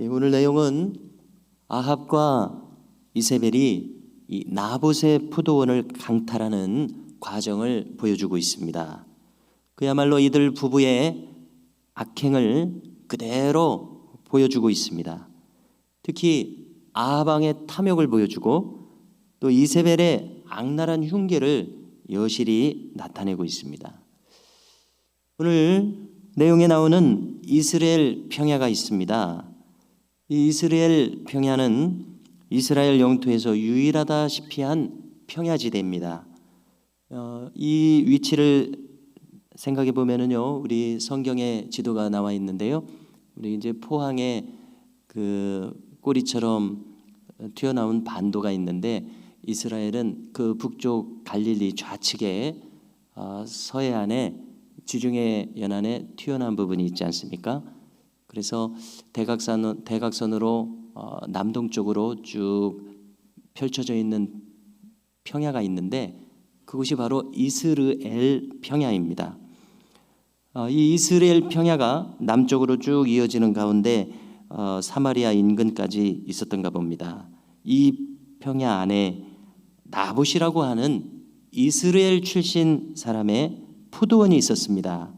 예, 오늘 내용은 아합과 이세벨이 이 나봇의 포도원을 강탈하는 과정을 보여주고 있습니다. 그야말로 이들 부부의 악행을 그대로 보여주고 있습니다. 특히 아합왕의 탐욕을 보여주고 또 이세벨의 악랄한 흉계를 여실히 나타내고 있습니다. 오늘 내용에 나오는 이스라엘 평야가 있습니다. 이 이스라엘 평야는 이스라엘 영토에서 유일하다시피 한 평야지대입니다. 어, 이 위치를 생각해 보면은요, 우리 성경에 지도가 나와 있는데요, 우리 이제 포항에 그 꼬리처럼 튀어나온 반도가 있는데 이스라엘은 그 북쪽 갈릴리 좌측에 어, 서해안에 지중해 연안에 튀어나온 부분이 있지 않습니까? 그래서 대각선 대각선으로 어, 남동쪽으로 쭉 펼쳐져 있는 평야가 있는데 그곳이 바로 이스르엘 평야입니다. 어, 이 이스라엘 평야가 남쪽으로 쭉 이어지는 가운데 어, 사마리아 인근까지 있었던가 봅니다. 이 평야 안에 나봇이라고 하는 이스라엘 출신 사람의 포도원이 있었습니다.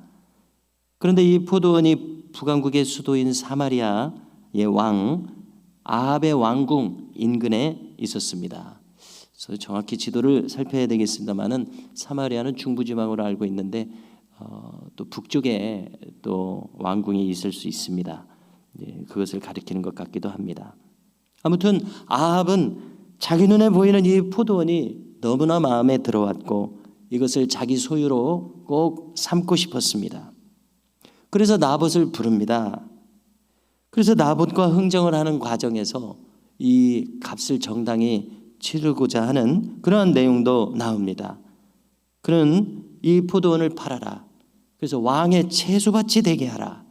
그런데 이 포도원이 북왕국의 수도인 사마리아의 왕 아합의 왕궁 인근에 있었습니다. 그래서 정확히 지도를 살펴야 되겠습니다만은 사마리아는 중부지방으로 알고 있는데 어, 또 북쪽에 또 왕궁이 있을 수 있습니다. 예, 그것을 가리키는 것 같기도 합니다. 아무튼 아합은 자기 눈에 보이는 이 포도원이 너무나 마음에 들어왔고 이것을 자기 소유로 꼭 삼고 싶었습니다. 그래서 나봇을 부릅니다. 그래서 나봇과 흥정을 하는 과정에서 이 값을 정당히 치르고자 하는 그러한 내용도 나옵니다. 그는 이 포도원을 팔아라. 그래서 왕의 채소밭이 되게 하라.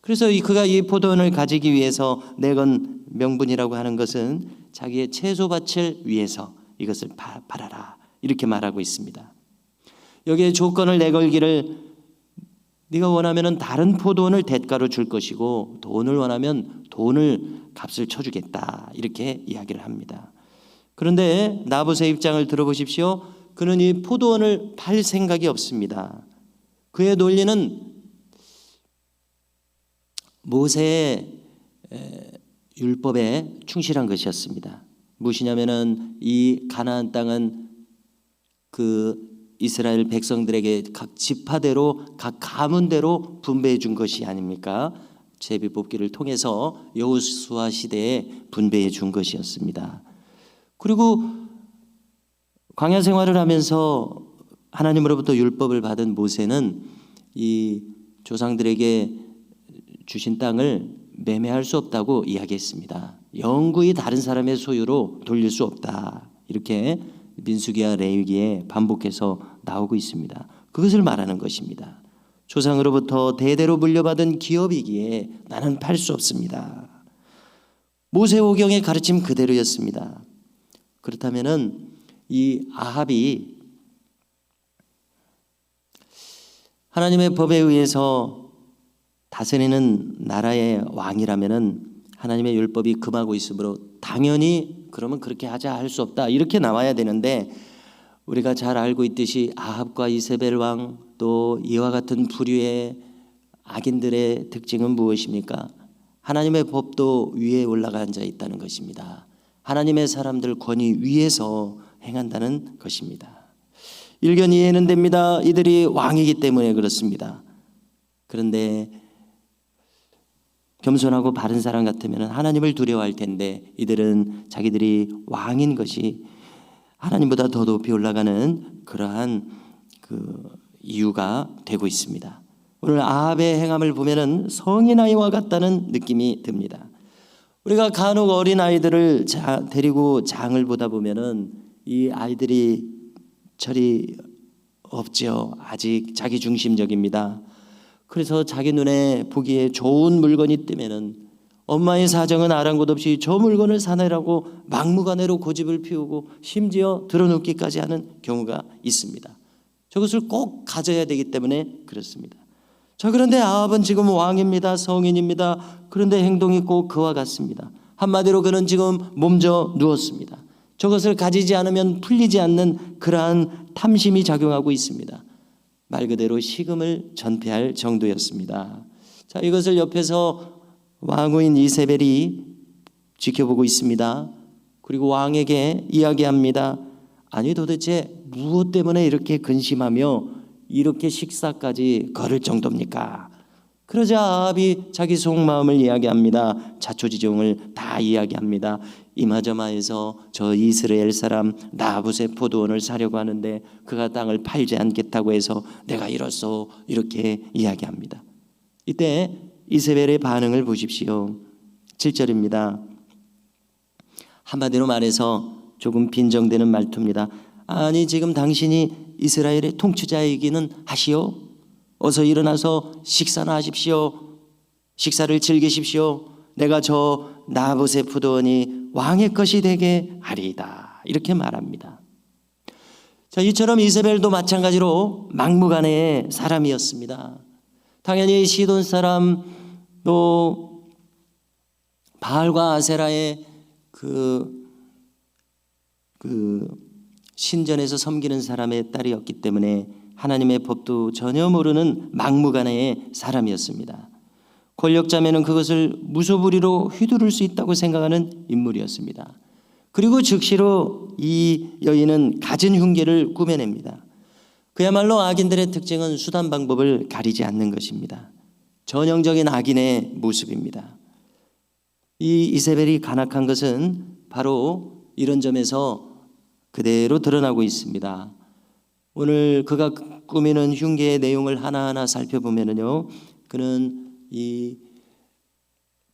그래서 이 그가 이 포도원을 가지기 위해서 내건 명분이라고 하는 것은 자기의 채소밭을 위해서 이것을 팔아라. 이렇게 말하고 있습니다. 여기에 조건을 내걸기를 네가 원하면은 다른 포도원을 대가로 줄 것이고 돈을 원하면 돈을 값을 쳐주겠다 이렇게 이야기를 합니다. 그런데 나봇의 입장을 들어보십시오. 그는 이 포도원을 팔 생각이 없습니다. 그의 논리는 모세의 율법에 충실한 것이었습니다. 무엇이냐면은 이 가나안 땅은 그 이스라엘 백성들에게 각 지파대로 각 가문대로 분배해 준 것이 아닙니까? 제비 뽑기를 통해서 여호수아 시대에 분배해 준 것이었습니다. 그리고 광야 생활을 하면서 하나님으로부터 율법을 받은 모세는 이 조상들에게 주신 땅을 매매할 수 없다고 이야기했습니다. 영구히 다른 사람의 소유로 돌릴 수 없다. 이렇게 민수기와 레위기에 반복해서 나오고 있습니다. 그것을 말하는 것입니다. 조상으로부터 대대로 물려받은 기업이기에 나는 팔 수 없습니다. 모세오경의 가르침 그대로였습니다. 그렇다면은 이 아합이 하나님의 법에 의해서 다스리는 나라의 왕이라면은 하나님의 율법이 금하고 있으므로 당연히 그러면 그렇게 하자 할 수 없다 이렇게 나와야 되는데 우리가 잘 알고 있듯이 아합과 이세벨 왕 또 이와 같은 부류의 악인들의 특징은 무엇입니까? 하나님의 법도 위에 올라가 앉아 있다는 것입니다. 하나님의 사람들 권위 위에서 행한다는 것입니다. 일견 이해는 됩니다. 이들이 왕이기 때문에 그렇습니다. 그런데 겸손하고 바른 사람 같으면 하나님을 두려워할 텐데 이들은 자기들이 왕인 것이 하나님보다 더 높이 올라가는 그러한 그 이유가 되고 있습니다. 오늘 아합의 행함을 보면은 성인 아이와 같다는 느낌이 듭니다. 우리가 간혹 어린 아이들을 데리고 장을 보다 보면은 이 아이들이 철이 없죠. 아직 자기 중심적입니다. 그래서 자기 눈에 보기에 좋은 물건이 뜨면은 엄마의 사정은 아랑곳 없이 저 물건을 사내라고 막무가내로 고집을 피우고 심지어 들어놓기까지 하는 경우가 있습니다. 저것을 꼭 가져야 되기 때문에 그렇습니다. 자, 그런데 아합은 지금 왕입니다. 성인입니다. 그런데 행동이 꼭 그와 같습니다. 한마디로 그는 지금 몸져 누웠습니다. 저것을 가지지 않으면 풀리지 않는 그러한 탐심이 작용하고 있습니다. 말 그대로 식음을 전폐할 정도였습니다. 자, 이것을 옆에서 왕후인 이세벨이 지켜보고 있습니다. 그리고 왕에게 이야기합니다. 아니 도대체 무엇 때문에 이렇게 근심하며 이렇게 식사까지 걸을 정도입니까? 그러자 아합이 자기 속마음을 이야기합니다. 자초지종을 다 이야기합니다. 이마저마해서 저 이스라엘 사람 나붓의 포도원을 사려고 하는데 그가 땅을 팔지 않겠다고 해서 내가 이렇소 이렇게 이야기합니다. 이때 이세벨의 반응을 보십시오. 7절입니다. 한마디로 말해서 조금 빈정되는 말투입니다. 아니 지금 당신이 이스라엘의 통치자이기는 하시오. 어서 일어나서 식사나 하십시오. 식사를 즐기십시오. 내가 저 나봇의 푸도원이 왕의 것이 되게 하리이다. 이렇게 말합니다. 자, 이처럼 이세벨도 마찬가지로 막무가내의 사람이었습니다. 당연히 시돈 사람 또 바알과 아세라의 그, 그 신전에서 섬기는 사람의 딸이었기 때문에 하나님의 법도 전혀 모르는 막무가내의 사람이었습니다. 권력자매는 그것을 무소불위로 휘두를 수 있다고 생각하는 인물이었습니다. 그리고 즉시로 이 여인은 갖은 흉계를 꾸며냅니다. 그야말로 악인들의 특징은 수단 방법을 가리지 않는 것입니다. 전형적인 악인의 모습입니다. 이 이세벨이 간악한 것은 바로 이런 점에서 그대로 드러나고 있습니다. 오늘 그가 꾸미는 흉계의 내용을 하나하나 살펴보면요, 그는 이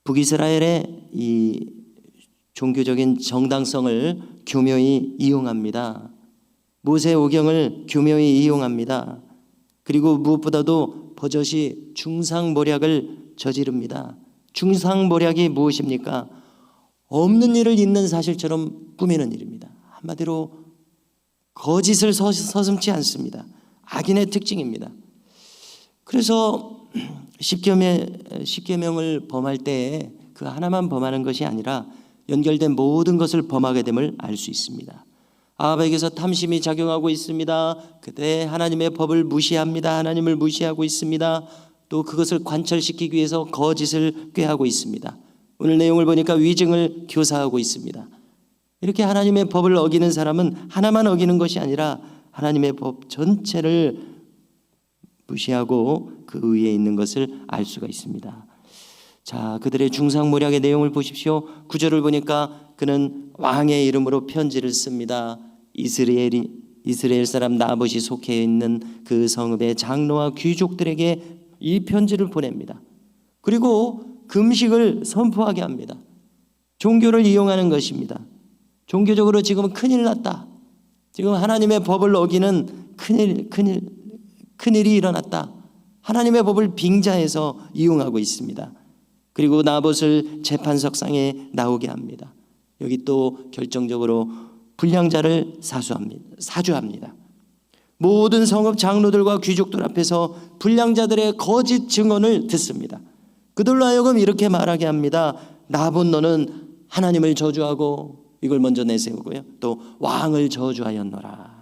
북이스라엘의 이 종교적인 정당성을 교묘히 이용합니다. 모세 오경을 교묘히 이용합니다. 그리고 무엇보다도 버젓이 중상모략을 저지릅니다. 중상모략이 무엇입니까? 없는 일을 있는 사실처럼 꾸미는 일입니다. 한마디로 거짓을 서, 서슴지 않습니다. 악인의 특징입니다. 그래서 십계명, 십계명을 범할 때그 하나만 범하는 것이 아니라 연결된 모든 것을 범하게 됨을 알 수 있습니다. 아합에게서 탐심이 작용하고 있습니다. 그때 하나님의 법을 무시합니다. 하나님을 무시하고 있습니다. 또 그것을 관철시키기 위해서 거짓을 꾀하고 있습니다. 오늘 내용을 보니까 위증을 교사하고 있습니다. 이렇게 하나님의 법을 어기는 사람은 하나만 어기는 것이 아니라 하나님의 법 전체를 무시하고 그 위에 있는 것을 알 수가 있습니다. 자, 그들의 중상모략의 내용을 보십시오. 구절을 보니까 그는 왕의 이름으로 편지를 씁니다. 이스라엘이 이스라엘 사람 나봇이 속해 있는 그 성읍의 장로와 귀족들에게 이 편지를 보냅니다. 그리고 금식을 선포하게 합니다. 종교를 이용하는 것입니다. 종교적으로 지금 큰일 났다. 지금 하나님의 법을 어기는 큰일, 큰일, 큰일이 일어났다. 하나님의 법을 빙자해서 이용하고 있습니다. 그리고 나봇을 재판석상에 나오게 합니다. 여기 또 결정적으로 불량자를 사수합니다. 사주합니다. 모든 성읍 장로들과 귀족들 앞에서 불량자들의 거짓 증언을 듣습니다. 그들로 하여금 이렇게 말하게 합니다. 나봇 너는 하나님을 저주하고 이걸 먼저 내세우고요. 또 왕을 저주하였노라.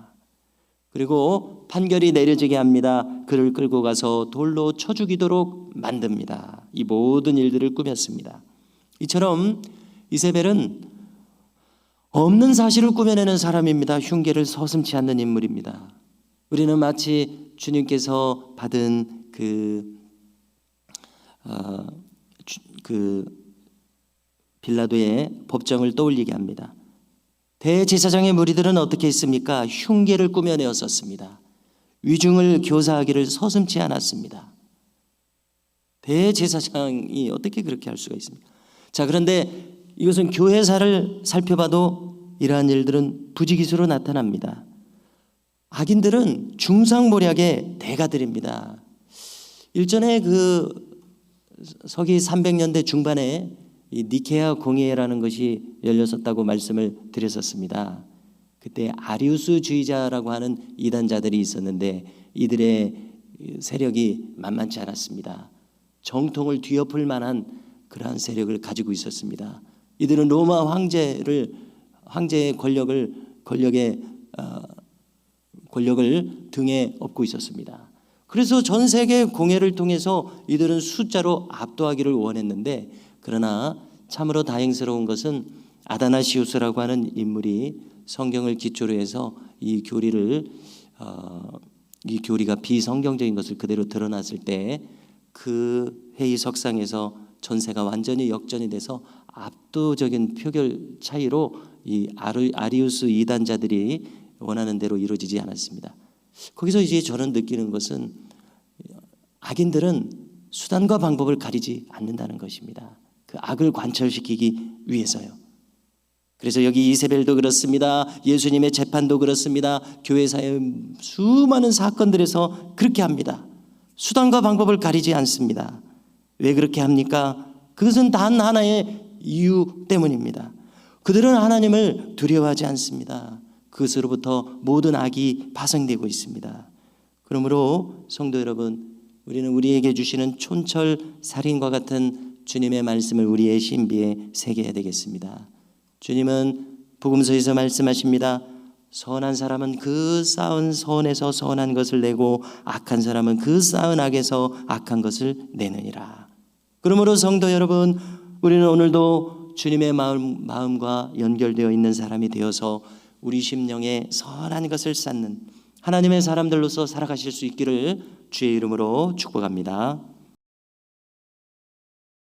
그리고 판결이 내려지게 합니다. 그를 끌고 가서 돌로 쳐 죽이도록 만듭니다. 이 모든 일들을 꾸몄습니다. 이처럼 이세벨은 없는 사실을 꾸며내는 사람입니다. 흉계를 서슴지 않는 인물입니다. 우리는 마치 주님께서 받은 그, 어, 주, 그 빌라도의 법정을 떠올리게 합니다. 대제사장의 무리들은 어떻게 했습니까? 흉계를 꾸며내었었습니다. 위중을 교사하기를 서슴지 않았습니다. 대제사장이 어떻게 그렇게 할 수가 있습니까? 자, 그런데 이것은 교회사를 살펴봐도 이러한 일들은 부지기수로 나타납니다. 악인들은 중상모략의 대가들입니다. 일전에 그 서기 300년대 중반에 이 니케아 공예라는 것이 열렸었다고 말씀을 드렸었습니다. 그때 아리우스 주의자라고 하는 이단자들이 있었는데 이들의 이 세력이 만만치 않았습니다. 정통을 뒤엎을 만한 그러한 세력을 가지고 있었습니다. 이들은 로마 황제를 황제의 권력을 권력의 어, 권력을 등에 업고 있었습니다. 그래서 전 세계 공회를 통해서 이들은 숫자로 압도하기를 원했는데 그러나 참으로 다행스러운 것은 아다나시우스라고 하는 인물이 성경을 기초로 해서 이 교리를 어, 이 교리가 비성경적인 것을 그대로 드러났을 때 그 회의 석상에서 전세가 완전히 역전이 돼서 압도적인 표결 차이로 이 아리우스 이단자들이 원하는 대로 이루어지지 않았습니다. 거기서 이제 저는 느끼는 것은 악인들은 수단과 방법을 가리지 않는다는 것입니다. 그 악을 관철시키기 위해서요. 그래서 여기 이세벨도 그렇습니다. 예수님의 재판도 그렇습니다. 교회사의 수많은 사건들에서 그렇게 합니다. 수단과 방법을 가리지 않습니다. 왜 그렇게 합니까? 그것은 단 하나의 이유 때문입니다. 그들은 하나님을 두려워하지 않습니다. 그것으로부터 모든 악이 파생되고 있습니다. 그러므로 성도 여러분, 우리는 우리에게 주시는 촌철 살인과 같은 주님의 말씀을 우리의 신비에 새겨야 되겠습니다. 주님은 복음서에서 말씀하십니다. 선한 사람은 그 쌓은 선에서 선한 것을 내고 악한 사람은 그 쌓은 악에서 악한 것을 내느니라. 그러므로 성도 여러분, 우리는 오늘도 주님의 마음, 마음과 연결되어 있는 사람이 되어서 우리 심령에 선한 것을 쌓는 하나님의 사람들로서 살아가실 수 있기를 주의 이름으로 축복합니다.